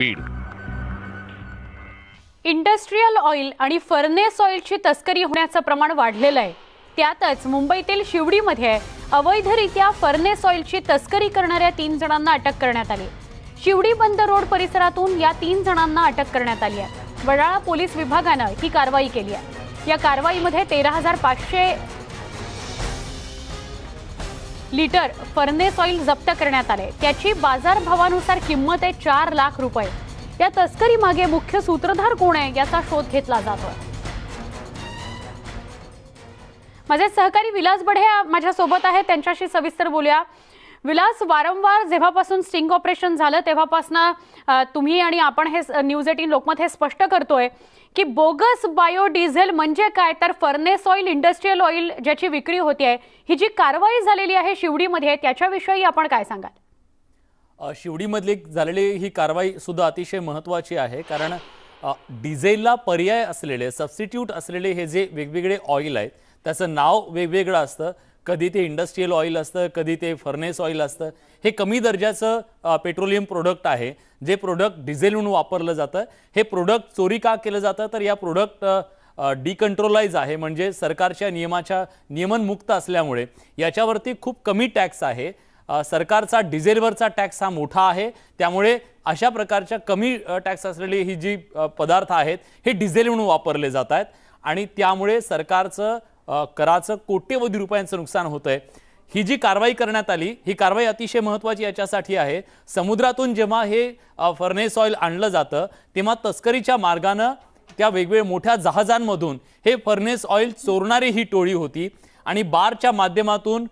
Beed industrial oil आणि furnace ऑइलची तस्करी होण्याचं प्रमाण वाढलेलं आहे. त्यातच मुंबईतील शिवडीमध्ये अवैधरित्या फर्नेस ऑइलची तस्करी करणाऱ्या तीन जणांना अटक करण्यात आली. शिवडी बंद रोड परिसरातून या तीन जणांना अटक करण्यात आली आहे. वडाळा पोलीस विभागानं ही कारवाई केली आहे. या कारवाईमध्ये तेरा हजार पाचशे लिटर फर्नेस ऑइल जप्त करण्यात आले. त्याची बाजारभावानुसार किंमत आहे चार लाख रुपये. या तस्करी मागे मुख्य सूत्रधार कोण आहे याचा शोध घेतला जातोय. माझे सहकारी विलास बढे माझ्यासोबत आहे आहेत त्यांच्याशी सविस्तर बोलूया. विलास वारंवार जेव्हापासून स्टिंग ऑपरेशन झालं तेव्हापासून तुम्ही आणि आपण हे न्यूज एटीन लोकमत हे स्पष्ट करतोय की बोगस बायोडिझेल म्हणजे काय? तर फर्नेस ऑइल इंडस्ट्रीयल ऑइल ज्याची विक्री होती आहे ही जी कारवाई झालेली आहे शिवडीमध्ये त्याच्याविषयी आपण काय सांगाल? शिवडीमधली झालेली ही कारवाई सुद्धा अतिशय महत्त्वाची आहे कारण डिझेलला पर्याय असलेले सबस्टिट्यूट असलेले हे जे वेगवेगळे ऑइल आहेत त्याचं नाव वेगवेगळं असतं. कधी ते इंडस्ट्रीयल ऑइल असतं कधी ते फर्नेस ऑइल असतं हे कमी दर्जाचं पेट्रोलियम प्रोडक्ट आहे जे प्रोडक्ट डिझेल म्हणून वापरलं जातं. हे प्रोडक्ट चोरी का केलं जातं? तर या प्रोडक्ट डिकंट्रोलाइज आहे म्हणजे सरकारच्या नियमाच्या नियमनमुक्त असल्यामुळे. याच्यावरती खूप कमी टॅक्स आहे. सरकारचा डिझेलवरचा टॅक्स हा मोठा आहे. त्यामुळे अशा प्रकारच्या कमी टॅक्स असलेली ही जी पदार्थ आहेत हे डिझेल म्हणून वापरले जात आहेत. आणि त्यामुळे सरकारचं कराचं कोट्यवधी रुपयांचं नुकसान होतंय. ही जी कारवाई करण्यात आली ही कारवाई अतिशय महत्त्वाची याच्यासाठी आहे. समुद्रातून जेव्हा हे फर्नेस ऑइल आणलं जातं तेव्हा तस्करीच्या मार्गानं त्या वेगवेगळ्या मोठ्या जहाजांमधून हे फर्नेस ऑइल चोरणारी ही टोळी होती आणि बारच्या माध्यमातून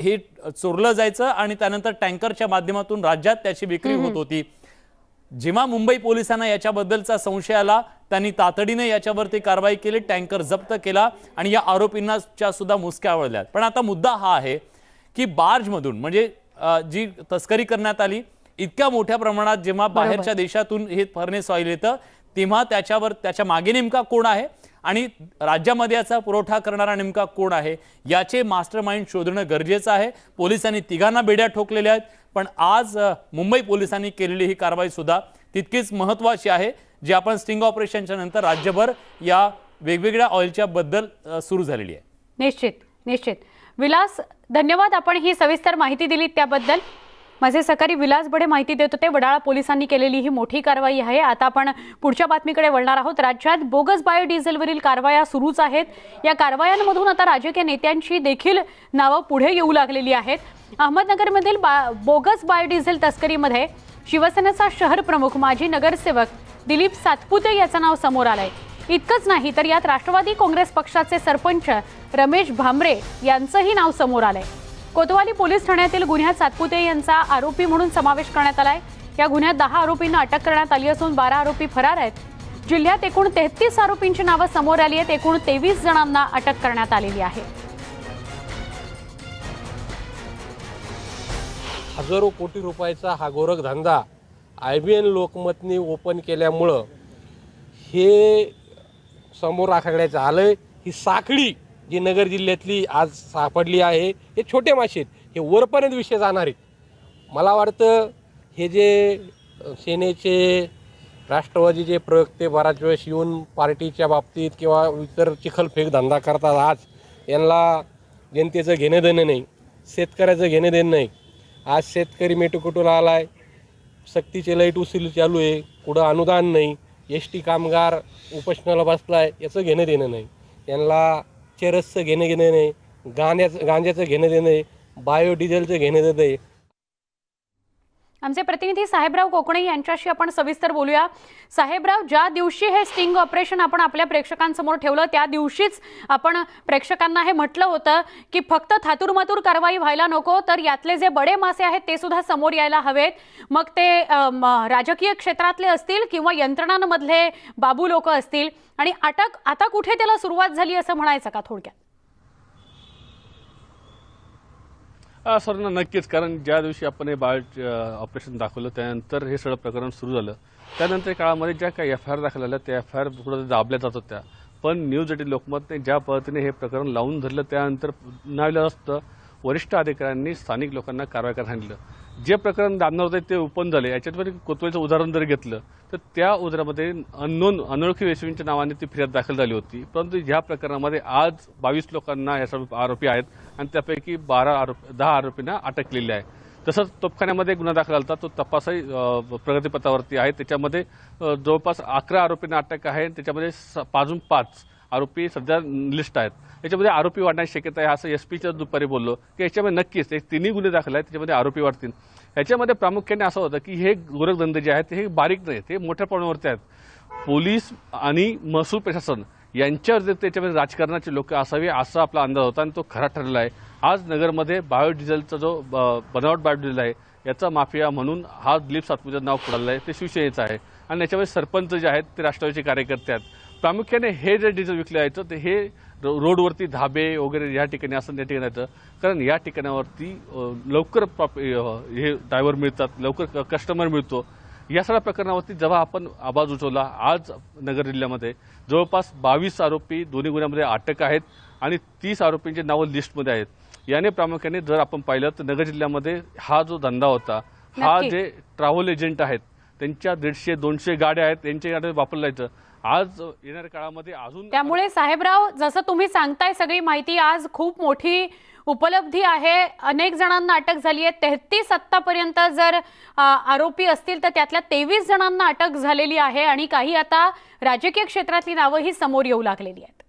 हे चोरलं जायचं आणि त्यानंतर टँकरच्या माध्यमातून राज्यात त्याची विक्री होत होती. जेव्हा मुंबई पोलिसांना याच्याबद्दलचा संशय आला त्यांनी तातडीने याच्यावरती कारवाई केली टँकर जप्त केला आणि या आरोपींना च्या सुद्धा मुसक्या आवळल्यात पण आता मुद्दा हा आहे की बार्जमधून म्हणजे जी तस्करी करण्यात आली इतक्या मोठ्या प्रमाणात जेव्हा बाहेरच्या देशातून हे फर्नेस ऑइल येतं तेव्हा त्याच्यावर त्याच्यामागे नेमका कोण आहे आणि राज्यामध्ये याचा पुरवठा करणारा नेमका कोण आहे याचे मास्टर माइंड शोधणं गरजेचं आहे. पोलिसांनी तिघांना बेड्या ठोकलेल्या आहेत. पण आज मुंबई पोलिसांनी केलेली ही कारवाई सुद्धा तितकीच महत्त्वाची आहे जी आपण स्टिंग ऑपरेशनच्या नंतर राज्यभर या वेगवेगळ्या ऑइलच्या बद्दल सुरू झालेली आहे. निश्चित निश्चित. विलास धन्यवाद आपण ही सविस्तर माहिती दिली त्याबद्दल. माझे सहकारी विलास बडे माहिती देत होते. वडाळा पोलिसांनी केलेली ही मोठी कारवाई आहे. आता आपण पुढच्या बातमीकडे वळणार आहोत. राज्यात बोगस बायोडिझेलवरील कारवाया सुरूच आहेत. या कारवायांमधून आता राजकीय नेत्यांची देखील नावं पुढे येऊ लागलेली आहेत. अहमदनगरमधील बा बोगस बायोडिझेल तस्करीमध्ये शिवसेनेचा शहर प्रमुख माजी नगरसेवक दिलीप सातपुते याचं नाव समोर आलं आहे इतकंच नाही तर यात राष्ट्रवादी काँग्रेस पक्षाचे सरपंच रमेश भांबरे यांचंही नाव समोर आलंय. कोतवाली पोलीस ठाण्यातील गुन्ह्यात सातपुते यांचा आरोपी म्हणून समावेश करण्यात आलाय. या गुन्ह्यात दहा आरोपींना अटक करण्यात आली असून बारा आरोपी फरार आहेत. जिल्ह्यात एकूण तेहतीस आरोपींची नावं समोर आली आहेत. एकूण तेवीस जणांना अटक करण्यात आलेली आहे. हजारो कोटी रुपयाचा हा गोरख धंदा आय बी एन लोकमतनी ओपन केल्यामुळं हे समोर आखाड्याचं आलं ही साखळी जी नगर जिल्ह्यातली आज सापडली आहे हे छोटे मासे आहेत हे वरपर्यंत विषय जाणार आहेत. मला वाटतं हे जे सेनेचे राष्ट्रवादीचे प्रवक्ते बराच वेळेस येऊन पार्टीच्या बाबतीत किंवा इतर चिखलफेक धंदा करतात आज यांना जनतेचं घेणं देणं नाही शेतकऱ्याचं घेणं देणं नाही. आज शेतकरी मेटुकुटून आला आहे सक्तीचे लाइट उसील चालू आहे कुठं अनुदान नाही एस टी कामगार उपोषणाला बसला आहे याचं घेणं देणं नाही. यांना चेरसचं घेणं घेणं नाही गाण्याचं गांज्याचं घेणं देणं नाही बायोडिझेलचं घेणं देणं नाही. आमचे प्रतिनिधी साहेबराव कोकणे यांच्याशी आपण सविस्तर बोलूया. साहेबराव ज्या दिवशी हे स्टिंग ऑपरेशन आपण आपल्या प्रेक्षकांसमोर ठेवलं त्या दिवशीच आपण प्रेक्षकांना हे म्हटलं होतं की फक्त थातुरमातूर कारवाई व्हायला नको तर यातले जे बडे मासे आहेत ते सुद्धा समोर यायला हवेत. मग ते राजकीय क्षेत्रातले असतील किंवा यंत्रणांमधले बाबू लोक असतील? आणि अटक आता कुठे त्याला सुरुवात झाली असं म्हणायचं का थोडक्यात हा सर ना नक्कीच कारण ज्या दिवशी आपण हे बाळ ऑपरेशन दाखवलं त्यानंतर हे सगळं प्रकरण सुरू झालं. त्यानंतर काळामध्ये ज्या काही एफ आय आर दाखल झाल्या त्या एफ आय आर पुढे दाबल्या जात होत्या पण न्यूज एटी लोकमतने ज्या पद्धतीने हे प्रकरण लावून धरलं त्यानंतर नाविलं असतं वरिष्ठ अधिकाऱ्यांनी स्थानिक लोकांना कारवाई करायला सांगितलं. जे प्रकरण दामनार होते ते ओपन झाले. याच्यात कोतवालीचं उदाहरण जर घेतलं तर त्या उदाहरणामध्ये अननोन अनोळखी वेशवींच्या नावाने ती फिर्याद दाखल झाली होती. परंतु ह्या प्रकरणामध्ये आज बावीस लोकांना या सर्व आरोपी आहेत आणि त्यापैकी बारा आरोप दहा आरोपींना अटक केलेली आहे. तसंच तोपखान्यामध्ये गुन्हा दाखल झाला होता. तो तपासही प्रगतीपथावरती आहे. त्याच्यामध्ये जवळपास अकरा आरोपींना अटक आहे त्याच्यामध्ये स- पाच आरोपी सध्या लिस्ट आहेत. याच्यामध्ये आरोपी वाढण्याची शक्यता आहे. असं एस पीच्या दुपारी बोललो की याच्यामध्ये नक्कीच एक तिन्ही गुन्हे दाखल आहेत. त्याच्यामध्ये आरोपी वाढतील. याच्यामध्ये प्रामुख्याने असं होतं की हे गोरखधंदे जे आहेत हे बारीक नाहीत. हे मोठ्या प्रमाणावरती आहेत. पोलीस आणि महसूल प्रशासन यांच्यावर जर त्याच्यामध्ये राजकारणाचे लोक असावे असा आपला अंदाज होता आणि तो खरा ठरलेला आहे. आज नगरमध्ये बायोडिझेलचा जो ब- बनावट बायोडिझेल आहे याचा माफिया म्हणून हा दिलीप सातपुतेचं नाव पुढालं आहे. ते शिवसेनेचं आहे. आणि याच्यामध्ये सरपंच जे आहेत ते राष्ट्रवादीचे कार्यकर्ते आहेत. प्रामुख्याने हे जे डिझेल विकलं जायचं ते हे रोडवरती धाबे वगैरे या ठिकाणी असं त्या ठिकाणी येतं कारण या ठिकाणावरती लवकर प्रॉप हे ड्रायव्हर मिळतात लवकर कस्टमर मिळतो. या सगळ्या प्रकरणावरती जेव्हा आपण आवाज उठवला आज नगर जिल्ह्यामध्ये जवळपास बावीस आरोपी दोन्ही गुन्ह्यामध्ये अटक आहेत आणि तीस आरोपींचे नावं लिस्टमध्ये आहेत. याने प्रामुख्याने जर आपण पाहिलं तर नगर जिल्ह्यामध्ये हा जो धंदा होता हा. जे ट्रॅव्हल एजंट आहेत त्यांच्या दीडशे दोनशे गाड्या आहेत त्यांच्या गाड्या वापरल्या जायचं. आज येणाऱ्या काळामध्ये अजून त्यामुळे साहेबराव जसं तुम्ही सांगताय सगळी माहिती आज खूप मोठी उपलब्धी आहे. अनेक जणांना अटक झाली आहे. तेहतीस आत्तापर्यंत जर आरोपी असतील तर त्यातल्या तेवीस जणांना अटक झालेली आहे आणि काही आता राजकीय क्षेत्रातली नावं ही समोर येऊ लागलेली आहेत.